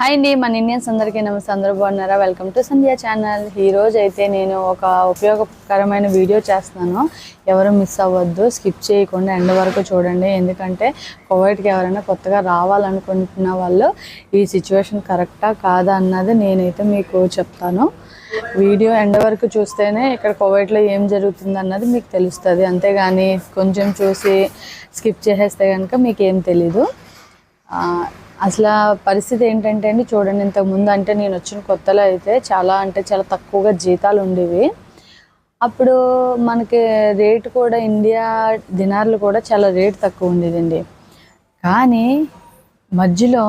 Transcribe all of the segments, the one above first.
Hi అండి మన Indians అందరికీ నమస్తే అందరూ బాగున్నారా? వెల్కమ్ టు సంధ్యా ఛానల్ ఈ రోజు అయితే నేను ఒక ఉపయోగకరమైన వీడియో చేస్తున్నాను. ఎవరు మిస్ అవ్వద్దు స్కిప్ చేయకుండా ఎండ్ వరకు చూడండి. ఎందుకంటే కోవిడ్కి ఎవరైనా కొత్తగా రావాలనుకుంటున్న వాళ్ళు ఈ సిచ్యువేషన్ కరెక్టా కాదా అన్నది నేనైతే మీకు చెప్తాను. వీడియో ఎండ్ వరకు చూస్తేనే ఇక్కడ కోవిడ్లో ఏం జరుగుతుంది అన్నది మీకు తెలుస్తుంది. అంతేగాని కొంచెం చూసి స్కిప్ చేసేస్తే కనుక మీకు ఏం తెలీదు అసలు పరిస్థితి ఏంటంటే అండి చూడండి ఇంతకు ముందు అంటే నేను వచ్చిన కొత్తలో అయితే చాలా అంటే చాలా తక్కువగా జీతాలు ఉండేవి. అప్పుడు మనకి రేటు కూడా ఇండియా దినార్లు కూడా చాలా రేటు తక్కువ ఉండేదండి. కానీ మధ్యలో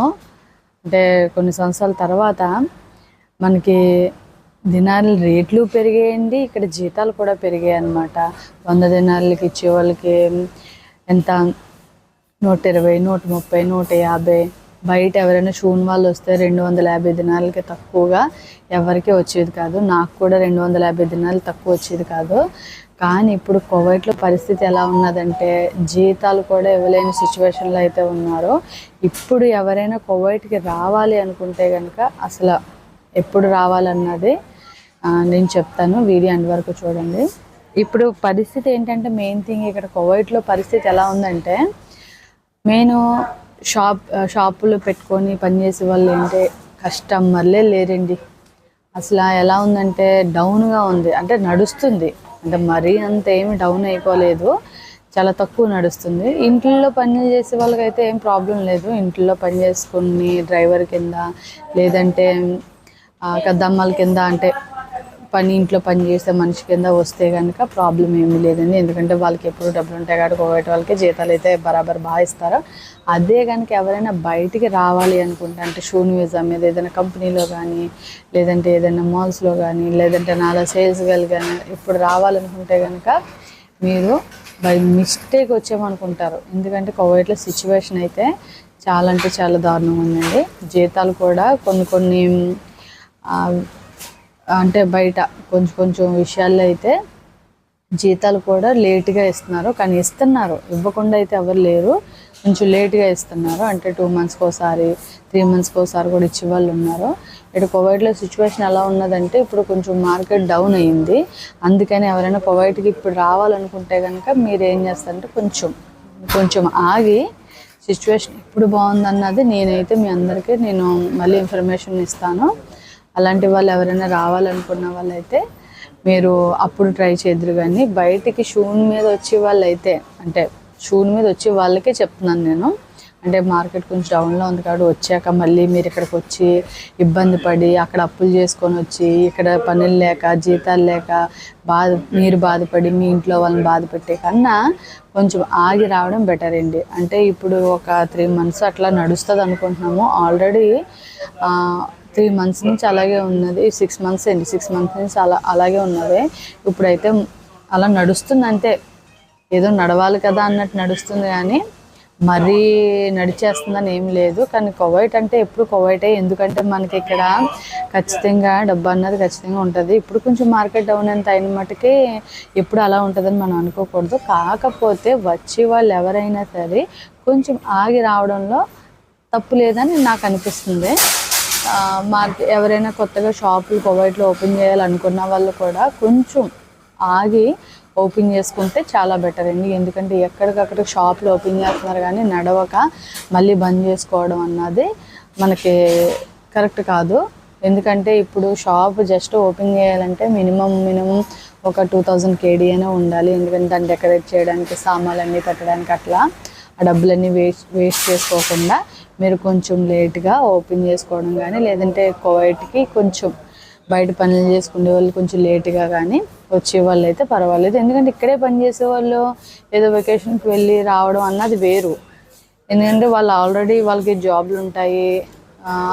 అంటే కొన్ని సంవత్సరాల తర్వాత మనకి దినాలు రేట్లు పెరిగాయండి ఇక్కడ జీతాలు కూడా పెరిగాయి అన్నమాట. వంద దినాలకి ఇచ్చే వాళ్ళకి ఎంత? నూట ఇరవై నూట ముప్పై నూట యాభై బయట ఎవరైనా షూన్ వాళ్ళు వస్తే రెండు వందల యాభై దినాలకి తక్కువగా ఎవరికి వచ్చేది కాదు. నాకు కూడా రెండు వందల యాభై దినాలు తక్కువ వచ్చేది కాదు. కానీ ఇప్పుడు కోవిడ్లో పరిస్థితి ఎలా ఉన్నదంటే జీతాలు కూడా ఇవ్వలేని సిచ్యువేషన్లో అయితే ఉన్నారు. ఇప్పుడు ఎవరైనా కోవిడ్కి రావాలి అనుకుంటే కనుక అసలు ఎప్పుడు రావాలన్నది నేను చెప్తాను. వీడియో అండ్ వరకు చూడండి. ఇప్పుడు పరిస్థితి ఏంటంటే మెయిన్ థింగ్ ఇక్కడ కోవిడ్లో పరిస్థితి ఎలా ఉందంటే నేను షాప్ షాపులు పెట్టుకొని పనిచేసే వాళ్ళు ఏంటంటే కస్టమర్లే లేరండి. అసలు ఎలా ఉందంటే డౌన్గా ఉంది. అంటే నడుస్తుంది. అంటే మరీ అంత ఏమి డౌన్ అయిపోలేదు. చాలా తక్కువ నడుస్తుంది. ఇంట్లో పని చేసే వాళ్ళకైతే ఏం ప్రాబ్లం లేదు. ఇంట్లో పని చేసుకుని డ్రైవర్ కింద లేదంటే కద్దమ్మల కింద అంటే పని ఇంట్లో పని చేసే మనిషి కింద వస్తే కనుక ప్రాబ్లం ఏమీ లేదండి. ఎందుకంటే వాళ్ళకి ఎప్పుడు డబ్బులు ఉంటాయి కాబట్టి కోవిడ్ వాళ్ళకి జీతాలు అయితే బరాబర్ బాగా ఇస్తారు. అదే కనుక ఎవరైనా బయటికి రావాలి అనుకుంటే అంటే షూన్ వీసా మీద ఏదైనా కంపెనీలో కానీ లేదంటే ఏదైనా మాల్స్లో కానీ లేదంటే నాలో సేల్స్ గల్ కానీ ఇప్పుడు రావాలనుకుంటే కనుక మీరు బై మిస్టేక్ వచ్చామనుకుంటారు. ఎందుకంటే కోవిడ్లో సిచ్యువేషన్ అయితే చాలా అంటే చాలా దారుణంగా ఉందండి. జీతాలు కూడా కొన్ని కొన్ని అంటే బయట కొంచెం కొంచెం విషయాల్లో అయితే జీతాలు కూడా లేట్గా ఇస్తున్నారు. కానీ ఇస్తున్నారు. ఇవ్వకుండా అయితే ఎవరు లేరు. కొంచెం లేట్గా ఇస్తున్నారు. అంటే టూ మంత్స్కి ఒకసారి త్రీ మంత్స్కి ఒకసారి కూడా ఇచ్చే వాళ్ళు ఉన్నారు. ఇటు కోవిడ్లో సిచ్యువేషన్ ఎలా ఉన్నదంటే ఇప్పుడు కొంచెం మార్కెట్ డౌన్ అయ్యింది అందుకని ఎవరైనా కోవిడ్కి ఇప్పుడు రావాలనుకుంటే కనుక మీరు ఏం చేస్తారంటే కొంచెం కొంచెం ఆగి సిచ్యువేషన్ ఎప్పుడు బాగుందన్నది నేనైతే మీ అందరికీ నేను మళ్ళీ ఇన్ఫర్మేషన్ ఇస్తాను. అలాంటి వాళ్ళు ఎవరైనా రావాలనుకున్న వాళ్ళైతే మీరు అప్పుడు ట్రై చేద్దరు కానీ బయటికి షూన్ మీద వచ్చే వాళ్ళైతే అంటే షూన్ మీద వచ్చే వాళ్ళకే చెప్తున్నాను నేను. అంటే మార్కెట్ కొంచెం డౌన్లో ఉంది కాబట్టి వచ్చాక మళ్ళీ మీరు ఇక్కడికి వచ్చి ఇబ్బంది పడి అక్కడ అప్పులు చేసుకొని వచ్చి ఇక్కడ పనులు లేక జీతాలు లేక బాధ మీరు బాధపడి మీ ఇంట్లో వాళ్ళని బాధ పెట్టే కన్నా కొంచెం ఆగి రావడం బెటర్ అండి. అంటే ఇప్పుడు ఒక త్రీ మంత్స్ అట్లా నడుస్తుంది అనుకుంటున్నాము ఆల్రెడీ త్రీ మంత్స్ నుంచి అలాగే ఉన్నది. సిక్స్ మంత్స్ అండి. సిక్స్ మంత్స్ నుంచి అలా అలాగే ఉన్నది. ఇప్పుడైతే అలా నడుస్తుంది అంతే. ఏదో నడవాలి కదా అన్నట్టు నడుస్తుంది కానీ మరీ నడిచేస్తుందని ఏం లేదు. కానీ కొవైట్ అంటే ఎప్పుడు కొవైటే. ఎందుకంటే మనకి ఇక్కడ ఖచ్చితంగా డబ్బు అన్నది ఖచ్చితంగా ఉంటుంది. ఇప్పుడు కొంచెం మార్కెట్ డౌన్ అంత అయిన మటుకి ఎప్పుడు అలా ఉంటుందని మనం అనుకోకూడదు. కాకపోతే వచ్చే వాళ్ళు ఎవరైనా సరే కొంచెం ఆగి రావడంలో తప్పు లేదని నాకు అనిపిస్తుంది. ఆ, మార్కెట్ ఎవరైనా కొత్తగా షాపులు కోవైట్లో ఓపెన్ చేయాలనుకున్న వాళ్ళు కూడా కొంచెం ఆగి ఓపెన్ చేసుకుంటే చాలా బెటర్ అండి. ఎందుకంటే ఎక్కడికక్కడ షాపులు ఓపెన్ చేస్తున్నారు కానీ నడవక మళ్ళీ బంద్ చేసుకోవడం అన్నది మనకి కరెక్ట్ కాదు. ఎందుకంటే ఇప్పుడు షాప్ జస్ట్ ఓపెన్ చేయాలంటే మినిమం మినిమం ఒక టూ థౌజండ్ కేడీ అయినా ఉండాలి. ఎందుకంటే దాన్ని డెకరేట్ చేయడానికి సామాన్లన్నీ పెట్టడానికి అట్లా ఆ డబ్బులన్నీ వేస్ట్ వేస్ట్ చేసుకోకుండా మీరు కొంచెం లేట్గా ఓపెన్ చేసుకోవడం కానీ లేదంటే కోవైట్కి కొంచెం బయట పనులు చేసుకునే వాళ్ళు కొంచెం లేట్గా కానీ వచ్చే వాళ్ళు అయితే పర్వాలేదు. ఎందుకంటే ఇక్కడే పని చేసే వాళ్ళు ఏదో వెకేషన్కి వెళ్ళి రావడం అన్నది వేరు. ఎందుకంటే వాళ్ళు ఆల్రెడీ వాళ్ళకి జాబ్లు ఉంటాయి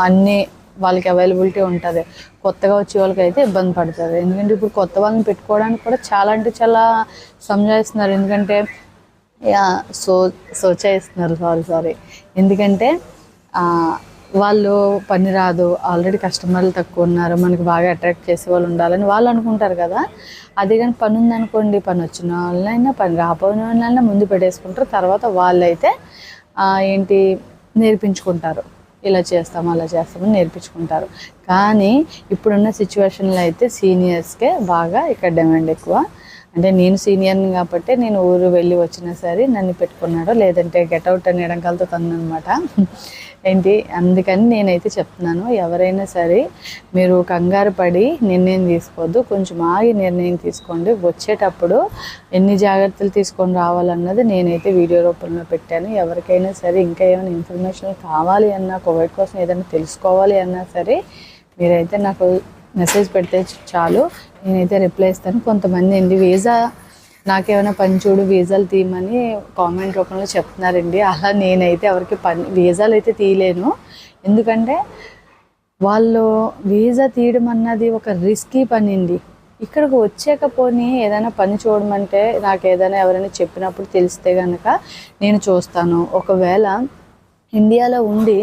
అన్నీ వాళ్ళకి అవైలబిలిటీ ఉంటుంది. కొత్తగా వచ్చే వాళ్ళకి అయితే ఇబ్బంది పడుతుంది. ఎందుకంటే ఇప్పుడు కొత్త వాళ్ళని పెట్టుకోవడానికి కూడా చాలా అంటే చాలా సంజాయిస్తున్నారు ఎందుకంటే యా సో సోచాయిస్తున్నారు సారీ సారీ ఎందుకంటే వాళ్ళు పని రాదు ఆల్రెడీ కస్టమర్లు తక్కువ ఉన్నారు మనకి బాగా అట్రాక్ట్ చేసే వాళ్ళు ఉండాలని వాళ్ళు అనుకుంటారు కదా. అదే కానీ పని ఉందనుకోండి పని వచ్చిన వాళ్ళైనా పని రాపోయిన వాళ్ళైనా ముందు పెట్టేసుకుంటారు తర్వాత వాళ్ళైతే ఏంటి నేర్పించుకుంటారు. ఇలా చేస్తాము అలా చేస్తామని నేర్పించుకుంటారు. కానీ ఇప్పుడున్న సిచ్యువేషన్లో అయితే సీనియర్స్కే బాగా ఇక్కడ డిమాండ్ ఎక్కువ. అంటే నేను సీనియర్ని కాబట్టి నేను ఊరు వెళ్ళి వచ్చినా సరే నన్ను పెట్టుకున్నాడు లేదంటే గెట్అవుట్ అని ఎడంకాలతో తనమాట ఏంటి? అందుకని నేనైతే చెప్తున్నాను ఎవరైనా సరే మీరు కంగారు పడి నిర్ణయం తీసుకోవద్దు కొంచెం ఆగి నిర్ణయం తీసుకోండి. వచ్చేటప్పుడు ఎన్ని జాగ్రత్తలు తీసుకొని రావాలన్నది నేనైతే వీడియో రూపంలో పెట్టాను. ఎవరికైనా సరే ఇంకా ఏమైనా ఇన్ఫర్మేషన్ కావాలి అన్నా కోవిడ్ కోసం ఏదైనా తెలుసుకోవాలి అన్నా సరే మీరైతే నాకు మెసేజ్ పెడితే చాలు. నేనైతే రిప్లై ఇస్తాను. కొంతమంది అండి వీసా నాకేమైనా పని చూడు వీసాలు తీయమని కామెంట్ రూపంలో చెప్తున్నారండి. అలా నేనైతే ఎవరికి పని వీసాలు అయితే తీయలేను. ఎందుకంటే వాళ్ళు వీసా తీయడం అన్నది ఒక రిస్కీ పని అండి ఇక్కడికి వచ్చాకపోని ఏదైనా పని చూడమంటే నాకు ఏదైనా ఎవరైనా చెప్పినప్పుడు తెలిస్తే కనుక నేను చూస్తాను. ఒకవేళ ఇండియాలో ఉండి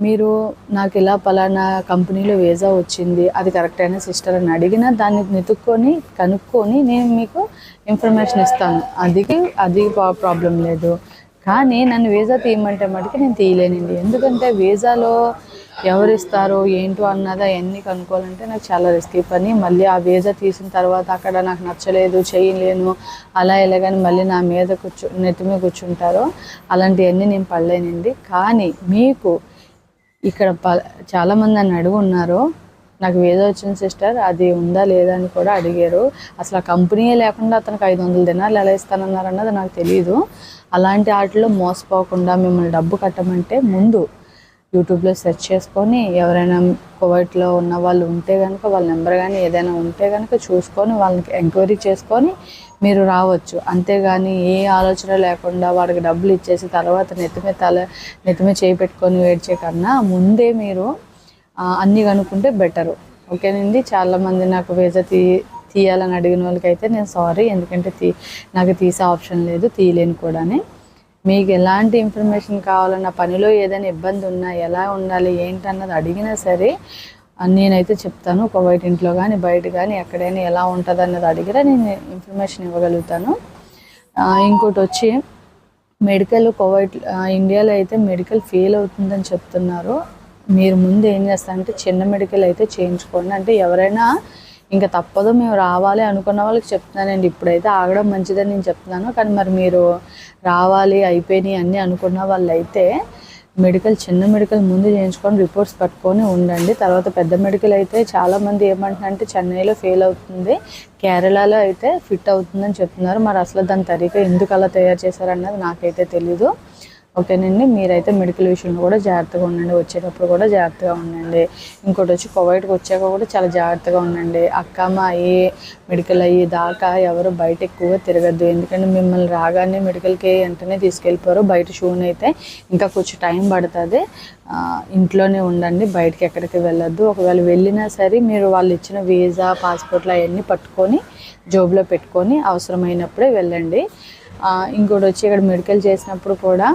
మీరు నాకు ఇలా పలానా కంపెనీలో వీసా వచ్చింది అది కరెక్ట్ అయిన సిస్టర్ అని అడిగినా దాన్ని వెతుక్కొని కనుక్కొని నేను మీకు ఇన్ఫర్మేషన్ ఇస్తాను. అది అది ప్రాబ్లం లేదు. కానీ నన్ను వీసా తీయమంటే మటుకు నేను తీయలేనండి. ఎందుకంటే వీసాలో ఎవరు ఇస్తారో ఏంటో అన్నది అవన్నీ కనుక్కోవాలంటే నాకు చాలా రిస్కీ పని. మళ్ళీ ఆ వీసా తీసిన తర్వాత అక్కడ నాకు నచ్చలేదు చేయలేను అలా ఇలా మళ్ళీ నా మీద కూర్చో నెత్తి మీద కూర్చుంటారో అలాంటివన్నీ నేను పడలేనండి. కానీ మీకు ఇక్కడ ప చాలామంది నన్ను అడుగున్నారు. నాకు ఏదో వచ్చిన సిస్టర్ అది ఉందా లేదా అని కూడా అడిగారు. అసలు ఆ కంపెనీయే లేకుండా అతనికి ఐదు వందల దినాలు ఎలా ఇస్తానన్నారు అన్నది నాకు తెలియదు అలాంటి వాటిలో మోసపోకుండా మిమ్మల్ని డబ్బు కట్టమంటే ముందు యూట్యూబ్లో సెర్చ్ చేసుకొని ఎవరైనా కువైట్లో ఉన్న వాళ్ళు ఉంటే కనుక వాళ్ళ నెంబర్ కానీ ఏదైనా ఉంటే కనుక చూసుకొని వాళ్ళకి ఎంక్వైరీ చేసుకొని మీరు రావచ్చు. అంతేగాని ఏ ఆలోచన లేకుండా వాడికి డబ్బులు ఇచ్చేసి తర్వాత నెత్తిమే తల నెత్తిమే చేయి పెట్టుకొని వేడ్చే కన్నా ముందే మీరు అన్నీ కనుక్కుంటే బెటరు ఓకేనండి? చాలామంది నాకు వీసా తీ తీయాలని అడిగిన వాళ్ళకైతే నేను సారీ ఎందుకంటే తీ నాకు తీసే ఆప్షన్ లేదు తీయలేను కూడానే. మీకు ఎలాంటి ఇన్ఫర్మేషన్ కావాలన్నా పనిలో ఏదైనా ఇబ్బంది ఉన్నా ఎలా ఉండాలి ఏంటన్నది అడిగినా సరే నేనైతే చెప్తాను. కోవైట్ ఇంట్లో కానీ బయట కానీ ఎక్కడైనా ఎలా ఉంటుంది అన్నది అడిగినా నేను ఇన్ఫర్మేషన్ ఇవ్వగలుగుతాను. ఇంకోటి వచ్చి మెడికల్ కోవైట్ ఇండియాలో అయితే మెడికల్ ఫెయిల్ అవుతుందని చెప్తున్నారు. మీరు ముందు ఏం చేస్తారంటే చిన్న మెడికల్ అయితే చేయించుకోండి. అంటే ఎవరైనా ఇంకా తప్పదు మేము రావాలి అనుకున్న వాళ్ళకి చెప్తున్నానండి. ఇప్పుడైతే ఆగడం మంచిదని నేను చెప్తున్నాను. కానీ మరి మీరు రావాలి అయిపోయినాయి అన్నీ అనుకున్న వాళ్ళు అయితే మెడికల్ చిన్న మెడికల్ ముందు చేయించుకొని రిపోర్ట్స్ పట్టుకొని ఉండండి. తర్వాత పెద్ద మెడికల్ అయితే చాలామంది ఏమంటున్నారంటే చెన్నైలో ఫెయిల్ అవుతుంది కేరళలో అయితే ఫిట్ అవుతుందని చెప్తున్నారు. మరి అసలు దాని తరీకా ఎందుకు అలా తయారు చేశారన్నది నాకైతే తెలీదు. ఓకేనండి. మీరైతే మెడికల్ విషయంలో కూడా జాగ్రత్తగా ఉండండి. వచ్చేటప్పుడు కూడా జాగ్రత్తగా ఉండండి. ఇంకోటి వచ్చి కోవిడ్కి వచ్చాక కూడా చాలా జాగ్రత్తగా ఉండండి. అక్కమ్మ అయ్యి మెడికల్ అయ్యి దాకా ఎవరు బయట ఎక్కువగా తిరగద్దు. ఎందుకంటే మిమ్మల్ని రాగానే మెడికల్కి వెంటనే తీసుకెళ్ళిపోరు. బయట షూన్ అయితే ఇంకా కొంచెం టైం పడుతుంది. ఇంట్లోనే ఉండండి. బయటకి ఎక్కడికి వెళ్ళొద్దు. ఒకవేళ వెళ్ళినా సరే మీరు వాళ్ళు ఇచ్చిన వీసా పాస్పోర్ట్లు అవన్నీ పట్టుకొని జోబులో పెట్టుకొని అవసరమైనప్పుడే వెళ్ళండి. ఇంకోటి వచ్చి ఇక్కడ మెడికల్ చేసినప్పుడు కూడా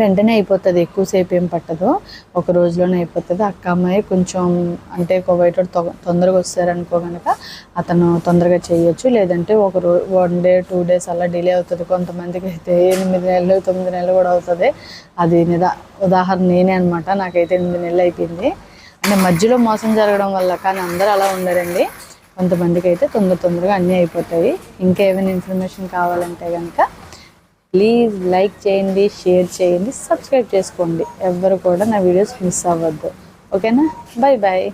వెంటనే అయిపోతుంది ఎక్కువసేపు ఏం పట్టదు. ఒక రోజులోనే అయిపోతుంది. అక్క అమ్మాయి కొంచెం అంటే కోవైట్ తొందరగా వస్తారనుకో కనుక అతను తొందరగా చేయొచ్చు. లేదంటే ఒక రో వన్ డే టూ డేస్ అలా డిలే అవుతుంది. కొంతమందికి అయితే ఎనిమిది నెలలు తొమ్మిది నెలలు కూడా అవుతుంది. అది నిదా ఉదాహరణ నేనే అనమాట నాకైతే ఎనిమిది నెలలు అయిపోయింది. అంటే మధ్యలో మోసం జరగడం వల్ల కానీ అందరూ అలా ఉండరండి. కొంతమందికి అయితే తొందర తొందరగా అన్నీ అయిపోతాయి. ఇంకా ఏమైనా ఇన్ఫర్మేషన్ కావాలంటే కనుక ప్లీజ్ లైక్ చేయండి షేర్ చేయండి సబ్స్క్రైబ్ చేసుకోండి. ఎవ్వరు కూడా నా వీడియోస్ మిస్ అవ్వద్దు. ఓకేనా బాయ్ బాయ్